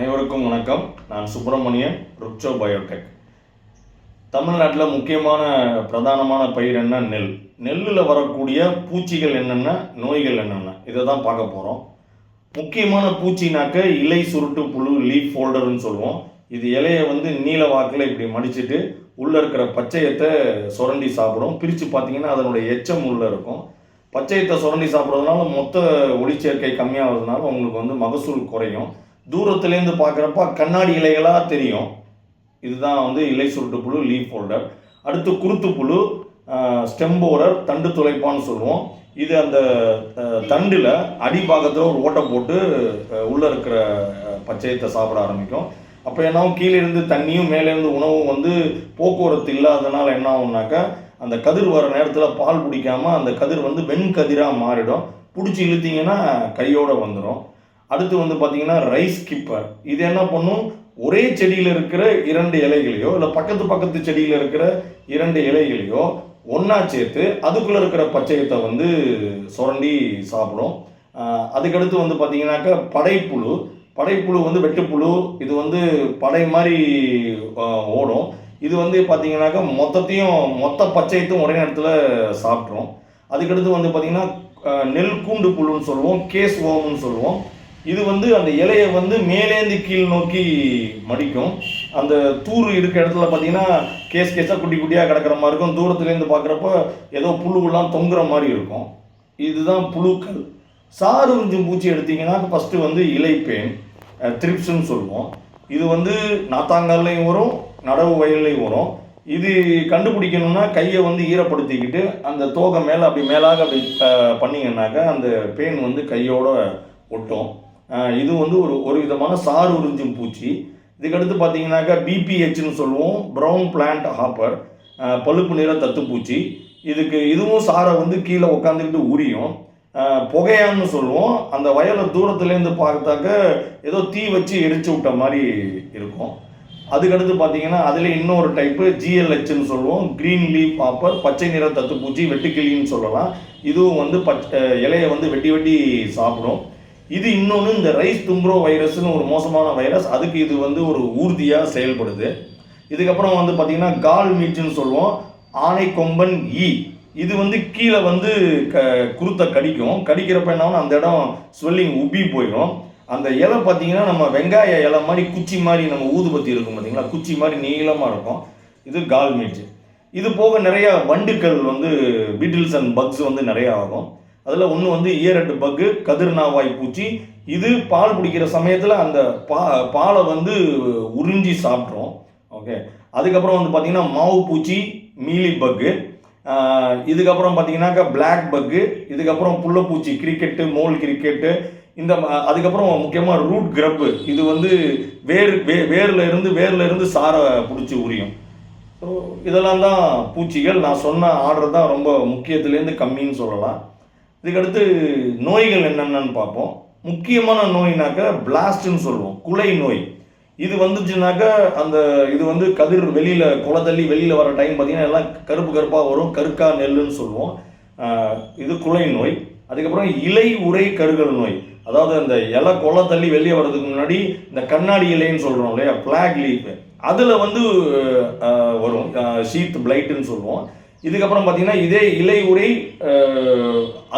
அனைவருக்கும் வணக்கம். நான் சுப்பிரமணியன் ருக்சோ பயோடெக். தமிழ்நாட்டில் முக்கியமான பிரதானமான பயிர் என்ன? நெல். நெல்லில் வரக்கூடிய பூச்சிகள் என்னென்ன? நோய்கள் என்னென்ன? இதை தான் பார்க்க போகிறோம் முக்கியமான பூச்சினாக்க இலை சுருட்டு புழு லீஃப் ஃபோல்டர்னு சொல்லுவோம். இது இலையை வந்து நீல வாக்கில் இப்படி மடிச்சுட்டு உள்ளே இருக்கிற பச்சையத்தை சுரண்டி சாப்பிடும். பிரித்து பார்த்தீங்கன்னா அதனுடைய எச்சம் உள்ளே இருக்கும். பச்சையத்தை சுரண்டி சாப்பிட்றதுனால மொத்த ஒளிச்சேர்க்கை கம்மியாகிறதுனால உங்களுக்கு வந்து மகசூல் குறையும். தூரத்துலேருந்து பார்க்குறப்ப கண்ணாடி இலைகளாக தெரியும். இதுதான் வந்து இலை சுருட்டு புழு லீஃப் ஃபோல்டர் அடுத்து குருத்து புழு ஸ்டெம்போரர் தண்டு துளைப்பான்னு சொல்லுவோம். இது அந்த தண்டில் அடிபாகத்தில் ஒரு ஓட்டை போட்டு உள்ளே இருக்கிற பச்சையத்தை சாப்பிட ஆரம்பிக்கும். அப்போ என்ன கீழேருந்து கீழே இருந்து தண்ணியும் மேலேருந்து உணவும் வந்து போக்குவரத்து இல்லாதனால என்ன ஆகும்னாக்கா அந்த கதிர் வர நேரத்தில் பால் பிடிக்காமல் அந்த கதிர் வந்து வெண்கதிராக மாறிடும். பிடிச்சி இழுத்தீங்கன்னா கையோடு வந்துடும் அடுத்து வந்து பார்த்தீங்கன்னா ரைஸ் கிப்பர் இது என்ன பண்ணும்? ஒரே செடியில் இருக்கிற இரண்டு இலைகளையோ இல்லை பக்கத்து பக்கத்து செடியில் இருக்கிற இரண்டு இலைகளையோ ஒன்றா சேர்த்து அதுக்குள்ளே இருக்கிற பச்சையத்தை வந்து சுரண்டி சாப்பிடும். அதுக்கடுத்து வந்து பார்த்தீங்கன்னாக்கா படைப்புழு. படைப்புழு வந்து வெட்டுப்புழு. இது வந்து படை மாதிரி ஓடும். இது வந்து பார்த்தீங்கன்னாக்கா மொத்தத்தையும் மொத்த பச்சையத்தையும் ஒரே நேரத்தில் சாப்பிட்ரும் அதுக்கடுத்து வந்து பார்த்தீங்கன்னா நெல் கூண்டு புழுன்னு சொல்லுவோம் கேஸ் ஓம்னு சொல்லுவோம். இது வந்து அந்த இலையை வந்து மேலேந்து கீழ் நோக்கி மடிக்கும். அந்த தூர் இருக்க இடத்துல பார்த்தீங்கன்னா கேஸ் கேஸாக குட்டி குட்டியாக கிடக்கிற மாதிரி இருக்கும். தூரத்துலேருந்து பார்க்குறப்ப ஏதோ புழுவெல்லாம் தொங்குற மாதிரி இருக்கும். இதுதான் புழுக்கள். சாறு உறிஞ்சும் பூச்சி எடுத்தீங்கன்னா ஃபஸ்ட்டு வந்து இலைப்பேன் த்ரிப்ஸ்ன்னு சொல்லுவோம். இது வந்து நாத்தாங்கல்லையும் வரும் நடவு வயல்லையும் வரும். இது கண்டுபிடிக்கணும்னா கையை வந்து ஈரப்படுத்திக்கிட்டு அந்த தோகை மேலே அப்படி மேலாக அப்படி அஹ், அந்த பேன் வந்து கையோட ஒட்டும். இது வந்து ஒரு ஒரு விதமான சாறு உறிஞ்சும் பூச்சி. இதுக்கடுத்து பார்த்தீங்கன்னாக்கா பிபிஹெச்னு சொல்லுவோம். ப்ரௌன் பிளான்ட் ஹாப்பர் பழுப்பு நிற தத்துப்பூச்சி இதுக்கு இதுவும் சாரை வந்து கீழே உட்காந்துக்கிட்டு உரியும். புகையான்னு சொல்லுவோம். அந்த வயலை தூரத்துலேருந்து பார்த்தாக்க ஏதோ தீ வச்சு எரிச்சு விட்ட மாதிரி இருக்கும். அதுக்கடுத்து பார்த்தீங்கன்னா அதில் இன்னொரு டைப்பு ஜிஎல்ஹெச்னு சொல்லுவோம். க்ரீன் லீஃப் ஆப்பர் பச்சை நிற தத்துப்பூச்சி வெட்டுக்கிளின்னு சொல்லலாம். இதுவும் வந்து பச்சை இலையை வந்து வெட்டி வெட்டி சாப்பிடும். இது இன்னொன்று இந்த ரைஸ் தும்ப்ரோ வைரஸ்னு ஒரு மோசமான வைரஸ். அதுக்கு இது வந்து ஒரு ஊர்தியாக செயல்படுது. இதுக்கப்புறம் வந்து பார்த்திங்கன்னா கால் மீட்ஸ்னு சொல்லுவோம். ஆனை கொம்பன் ஈ. இது வந்து கீழே வந்து க குருத்தை கடிக்கும். கடிக்கிறப்ப என்ன அந்த இடம் ஸ்வெல்லிங் உப்பி போயிடும். அந்த இலை பார்த்தீங்கன்னா நம்ம வெங்காய இலை மாதிரி குச்சி மாதிரி நம்ம ஊதுபத்தி இருக்கும் பார்த்தீங்களா குச்சி மாதிரி நீளமாக இருக்கும். இது கால் மீட்ஸ் இது போக நிறையா வண்டுக்கள் வந்து பீட்டில்ஸ் அண்ட் பக்ஸ் வந்து நிறையா ஆகும். அதில் ஒன்று வந்து ஈரட்டு பக்கு கதிர்நாவாய் பூச்சி. இது பால் குடிக்கிற சமயத்தில் அந்த பா பாலை வந்து உறிஞ்சி சாப்பிட்ரும். ஓகே அதுக்கப்புறம் வந்து பார்த்திங்கன்னா மாவு பூச்சி மீலி பக்கு. இதுக்கப்புறம் பார்த்தீங்கன்னாக்கா பிளாக் பக்கு இதுக்கப்புறம் புள்ளப்பூச்சி கிரிக்கெட்டு மோல் கிரிக்கெட்டு இந்த அதுக்கப்புறம் முக்கியமாக ரூட் கிரப்பு இது வந்து வேர் வே வேரில் இருந்து வேரில் இருந்து சாரை பிடிச்சி உரியும். ஸோ இதெல்லாம் தான் பூச்சிகள். நான் சொன்ன ஆர்டர் தான் ரொம்ப முக்கியத்துலேருந்து கம்மின்னு சொல்லலாம். இதுக்கடுத்து நோய்கள் என்னென்னு பார்ப்போம். முக்கியமான நோய்னாக்க பிளாஸ்ட்னு சொல்லுவோம். குலை நோய். இது வந்துச்சுனாக்கா அந்த இது வந்து கதிர் வெளியில் குலை தள்ளி வெளியில் வர டைம் பார்த்திங்கன்னா எல்லாம் கருப்பு கருப்பாக வரும். கருக்கா நெல்லுன்னு சொல்லுவோம். இது குலை நோய். அதுக்கப்புறம் இலை உரை கருகல் நோய். அதாவது அந்த இலை கொலை தள்ளி வெளியே வர்றதுக்கு முன்னாடி இந்த கண்ணாடி இலைன்னு சொல்கிறோம் இல்லையா? ஃப்ளாக் லீஃப் அதில் வந்து வரும். ஷீத் பிளைட்டுன்னு சொல்லுவோம். இதுக்கப்புறம் பார்த்தீங்கன்னா இதே இலை உரை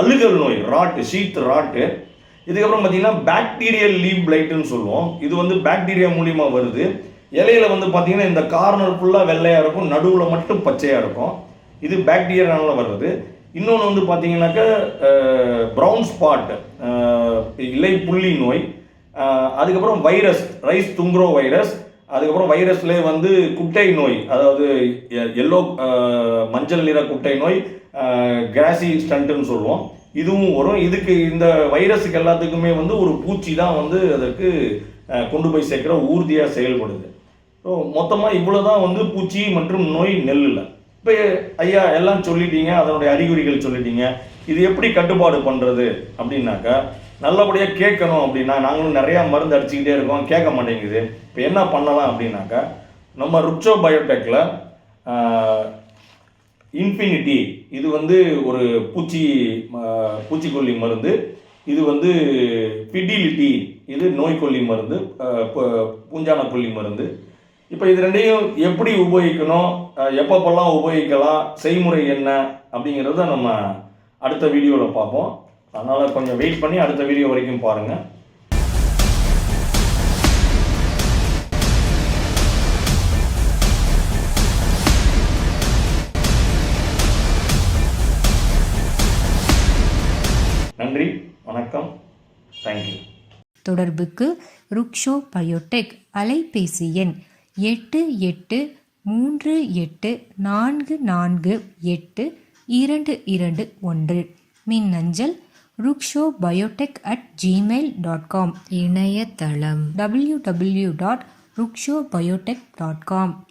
அழுகல் நோய் ராட்டு ஷீத் ராட்டு இதுக்கப்புறம் பார்த்தீங்கன்னா பாக்டீரியல் லீவ் பிளைட்டுன்னு சொல்லுவோம். இது வந்து பாக்டீரியா மூலியமாக வருது. இலையில வந்து பார்த்தீங்கன்னா இந்த கார்னர் ஃபுல்லாக வெள்ளையாக இருக்கும் நடுவில் மட்டும் பச்சையாக இருக்கும். இது பாக்டீரியானால வருது. இன்னொன்று வந்து பார்த்தீங்கன்னாக்க ப்ரௌன் ஸ்பாட் இலை புள்ளி நோய். அதுக்கப்புறம் வைரஸ் ரைஸ் துங்க்ரோ வைரஸ் அதுக்கப்புறம் வைரஸ்லேயே வந்து குட்டை நோய் அதாவது எல்லோ மஞ்சள் நிற குட்டை நோய் கிராசி ஸ்டண்ட்டுன்னு சொல்லுவோம். இதுவும் வரும். இதுக்கு இந்த வைரஸுக்கு எல்லாத்துக்குமே வந்து ஒரு பூச்சி தான் வந்து அதற்கு கொண்டு போய் சேர்க்குற ஊர்தியாக செயல்படுது. ஸோ மொத்தமாக இவ்வளோ தான் வந்து பூச்சி மற்றும் நோய் நெல்லில். இப்போ ஐயா எல்லாம் சொல்லிட்டீங்க. அதனுடைய அறிகுறிகள் சொல்லிட்டீங்க. இது எப்படி கட்டுப்பாடு பண்ணுறது அப்படின்னாக்கா நல்லபடியாக கேட்கணும் அப்படின்னா நாங்களும் நிறையா மருந்து அடிச்சுக்கிட்டே இருக்கோம். கேட்க மாட்டேங்குது. இப்போ என்ன பண்ணலாம் அப்படின்னாக்கா நம்ம ருக்ஷோ பயோடெக்கில் இன்ஃபினிட்டி இது வந்து ஒரு பூச்சி பூச்சிக்கொல்லி மருந்து இது வந்து ஃபிடிலிட்டி இது நோய்க்கொல்லி மருந்து பூஞ்சான கொல்லி மருந்து. இப்போ இது ரெண்டையும் எப்படி உபயோகிக்கணும் எப்பப்பெல்லாம் உபயோகிக்கலாம் செய்முறை என்ன அப்படிங்கிறத நம்ம அடுத்த வீடியோவில் பார்ப்போம். அதனால் கொஞ்சம் வெயிட் பண்ணி அடுத்த வீடியோ வரைக்கும் பாருங்கள் நன்றி வணக்கம். தேங்க்யூ தொடர்புக்கு ருக்ஷோ பயோடெக் அலைபேசி எண் எட்டு எட்டு மூன்று எட்டு நான்கு நான்கு எட்டு இரண்டு இரண்டு ஒன்று. மின்னஞ்சல் Ruksho biotech at Gmail dot com. இணையதளம். W W dot Ruksho biotech dot com.